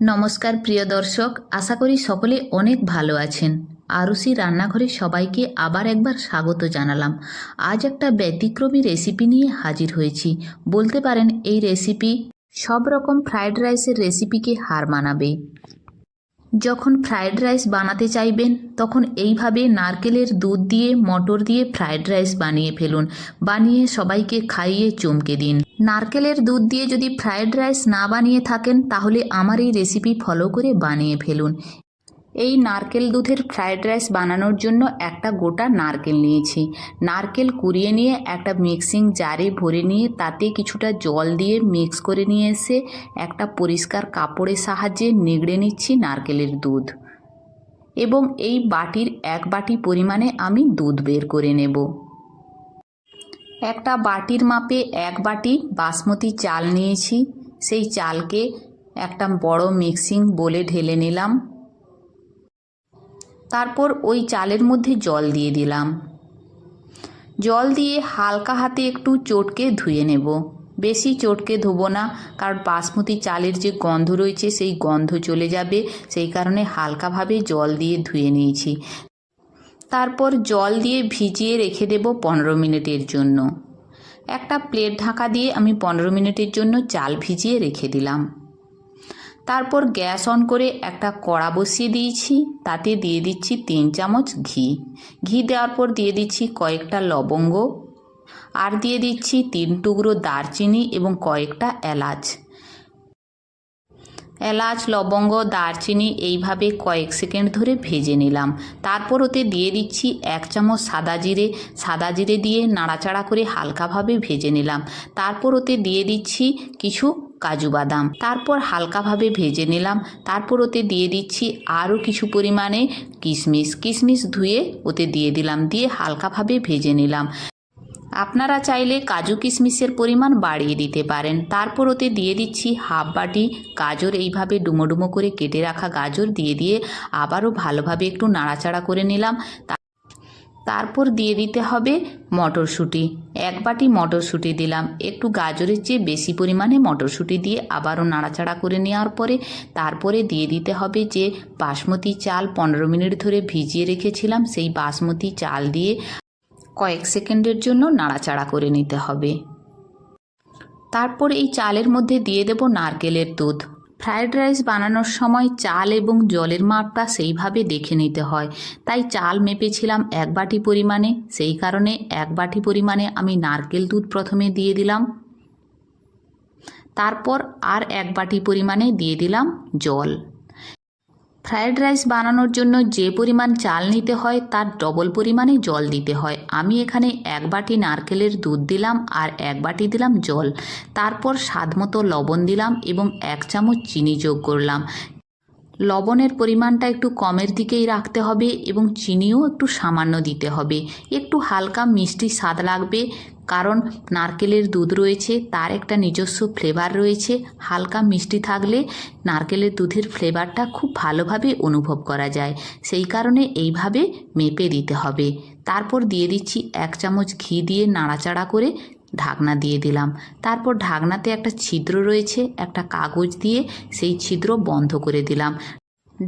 নমস্কার প্রিয় দর্শক, আশা করি সকলে অনেক ভালো আছেন। আরুষি রান্নাঘরে সবাইকে আবার একবার স্বাগত জানালাম। আজ একটা ব্যতিক্রমী রেসিপি নিয়ে হাজির হয়েছি। বলতে পারেন এই রেসিপি সব রকম ফ্রায়েড রাইসের রেসিপিকে হার মানাবে। যখন ফ্রায়েড রাইস বানাতে চাইবেন, তখন এইভাবে নারকেলের দুধ দিয়ে, মটর দিয়ে ফ্রায়েড রাইস বানিয়ে ফেলুন। বানিয়ে সবাইকে খাইয়ে চমকে দিন। নারকেলের দুধ দিয়ে যদি ফ্রায়েড রাইস না বানিয়ে থাকেন, তাহলে আমার এই রেসিপি ফলো করে বানিয়ে ফেলুন। এই নারকেল দুধের ফ্রায়েড রাইস বানানোর জন্য একটা গোটা নারকেল নিয়েছি। নারকেল কুড়িয়ে নিয়ে একটা মিক্সিং জারে ভরে নিয়ে তাতে কিছুটা জল দিয়ে মিক্স করে নিয়ে এসে একটা পরিষ্কার কাপড়ের সাহায্যে নিগড়ে নিচ্ছি নারকেলের দুধ। এবং এই বাটির এক বাটি পরিমাণে আমি দুধ বের করে নেব। একটা বাটির মাপে এক বাটি বাসমতি চাল নিয়েছি। সেই চালকে একটা বড় মিক্সিং বলে ঢেলে নিলাম। তারপর ওই চালের মধ্যে জল দিয়ে দিলাম। জল দিয়ে হালকা হাতে একটু চটকে ধুয়ে নেব। বেশি চটকে ধোবো না, কারণ বাসমতি চালের যে গন্ধ রয়েছে সেই গন্ধ চলে যাবে, সেই কারণে হালকাভাবে জল দিয়ে ধুয়ে নিয়েছি। তারপর জল দিয়ে ভিজিয়ে রেখে দেব পনেরো মিনিটের জন্য। একটা প্লেট ঢাকা দিয়ে আমি পনেরো মিনিটের জন্য চাল ভিজিয়ে রেখে দিলাম। তারপর গ্যাস অন করে একটা কড়া বসিয়ে দিয়েছি। তাতে দিয়ে দিচ্ছি তিন চামচ ঘি। ঘি দেওয়ার পর দিয়ে দিচ্ছি কয়েকটা লবঙ্গ। আর দিয়ে দিচ্ছি তিন টুকরো দারচিনি এবং কয়েকটা এলাচ। এলাচ, লবঙ্গ, দারচিনি এইভাবে কয়েক সেকেন্ড ধরে ভেজে নিলাম। তারপর ওতে দিয়ে দিচ্ছি এক চামচ সাদা জিরে। সাদা জিরে দিয়ে নাড়াচাড়া করে হালকাভাবে ভেজে নিলাম। তারপর ওতে দিয়ে দিচ্ছি কিছু কাজু বাদাম। তারপর হালকাভাবে ভেজে নিলাম। তারপর ওতে দিয়ে দিচ্ছি আরও কিছু পরিমাণে কিশমিশ। কিশমিশ ধুয়ে ওতে দিয়ে দিলাম। দিয়ে হালকাভাবে ভেজে নিলাম। আপনারা চাইলে কাজু কিশমিশের পরিমাণ বাড়িয়ে দিতে পারেন। তারপর ওতে দিয়ে দিচ্ছি হাফ বাটি গাজর, এইভাবে ডুমো ডুমো করে কেটে রাখা গাজর দিয়ে দিয়ে আবারও ভালোভাবে একটু নাড়াচাড়া করে নিলাম। তারপর দিয়ে দিতে হবে মটরশুঁটি। এক বাটি মটরশুঁটি দিলাম। একটু গাজরের চেয়ে বেশি পরিমাণে মটরশুঁটি দিয়ে আবারও নাড়াচাড়া করে নেওয়ার পরে তারপরে দিয়ে দিতে হবে যে বাসমতি চাল পনেরো মিনিট ধরে ভিজিয়ে রেখেছিলাম, সেই বাসমতি চাল দিয়ে কয়েক সেকেন্ডের জন্য নাড়াচাড়া করে নিতে হবে। তারপর এই চালের মধ্যে দিয়ে দেব নারকেলের দুধ। ফ্রায়েড রাইস বানানোর সময় চাল এবং জলের মাপটা সেইভাবে দেখে নিতে হয়। তাই চাল মেপেছিলাম এক বাটি পরিমাণে, সেই কারণে এক বাটি পরিমাণে আমি নারকেল দুধ প্রথমে দিয়ে দিলাম। তারপর আর এক বাটি পরিমাণে দিয়ে দিলাম জল। ফ্রায়েড রাইস বানানোর জন্য যে পরিমাণ চাল নিতে হয় তার ডবল পরিমাণে জল দিতে হয়। আমি এখানে এক বাটি নারকেলের দুধ দিলাম আর এক বাটি দিলাম জল। তারপর স্বাদ মতো লবণ দিলাম এবং এক চামচ চিনি যোগ করলাম। লবণের পরিমাণটা একটু কমের দিকেই রাখতে হবে এবং চিনিও একটু সামান্য দিতে হবে। একটু হালকা মিষ্টি স্বাদ লাগবে, কারণ নারকেলের দুধ রয়েছে, তার একটা নিজস্ব ফ্লেভার রয়েছে। হালকা মিষ্টি থাকলে নারকেলের দুধের ফ্লেভারটা খুব ভালোভাবে অনুভব করা যায়। সেই কারণে এইভাবে মেপে দিতে হবে। তারপর দিয়ে দিচ্ছি এক চামচ ঘি দিয়ে নাড়াচাড়া করে ঢাকনা দিয়ে দিলাম। তারপর ঢাকনাতে একটা ছিদ্র রয়েছে, একটা কাগজ দিয়ে সেই ছিদ্র বন্ধ করে দিলাম।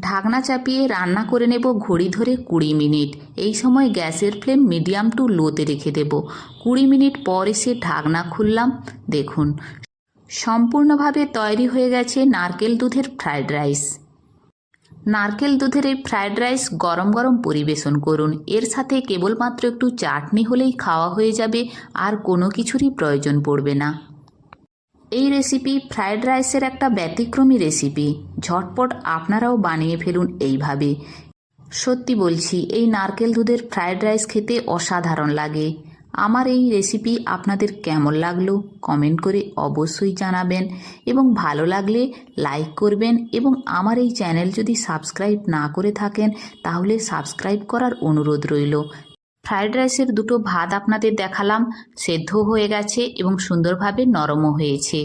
ঢাকনা চাপিয়ে রান্না করে নেব ঘড়ি ধরে কুড়ি মিনিট। এই সময় গ্যাসের ফ্লেম মিডিয়াম টু লোতে রেখে দেব। কুড়ি মিনিট পর এসে ঢাকনা খুললাম। দেখুন, সম্পূর্ণভাবে তৈরি হয়ে গেছে নারকেল দুধের ফ্রায়েড রাইস। নারকেল দুধের এই ফ্রায়েড রাইস গরম গরম পরিবেশন করুন। এর সাথে কেবলমাত্র একটু চাটনি হলেই খাওয়া হয়ে যাবে, আর কোনো কিছুরই প্রয়োজন পড়বে না। এই রেসিপি ফ্রায়েড রাইসের একটা ব্যতিক্রমী রেসিপি ঝটপট আপনারাও বানিয়ে ফেলুন এইভাবে। সত্যি বলছি, এই নারকেল দুধের ফ্রায়েড রাইস খেতে অসাধারণ লাগে। আমার এই রেসিপি আপনাদের কেমন লাগল কমেন্ট করে অবশ্যই জানাবেন এবং ভালো লাগলে লাইক করবেন এবং আমার এই চ্যানেল যদি সাবস্ক্রাইব না করে থাকেন তাহলে সাবস্ক্রাইব করার অনুরোধ রইল। ফ্রায়েড রাইসের দুটো ভাত আপনাদের দেখালাম, সেদ্ধ হয়ে গেছে এবং সুন্দরভাবে নরমও হয়েছে।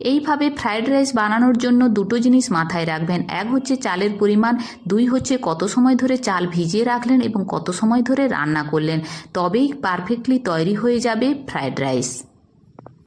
এইভাবে ফ্রায়েড রাইস বানানোর জন্য দুটো জিনিস মাথায় রাখবেন। এক হচ্ছে চালের পরিমাণ, দুই হচ্ছে কত সময় ধরে চাল ভিজিয়ে রাখলেন এবং কত সময় ধরে রান্না করলেন। তবেই পারফেক্টলি তৈরি হয়ে যাবে ফ্রায়েড রাইস।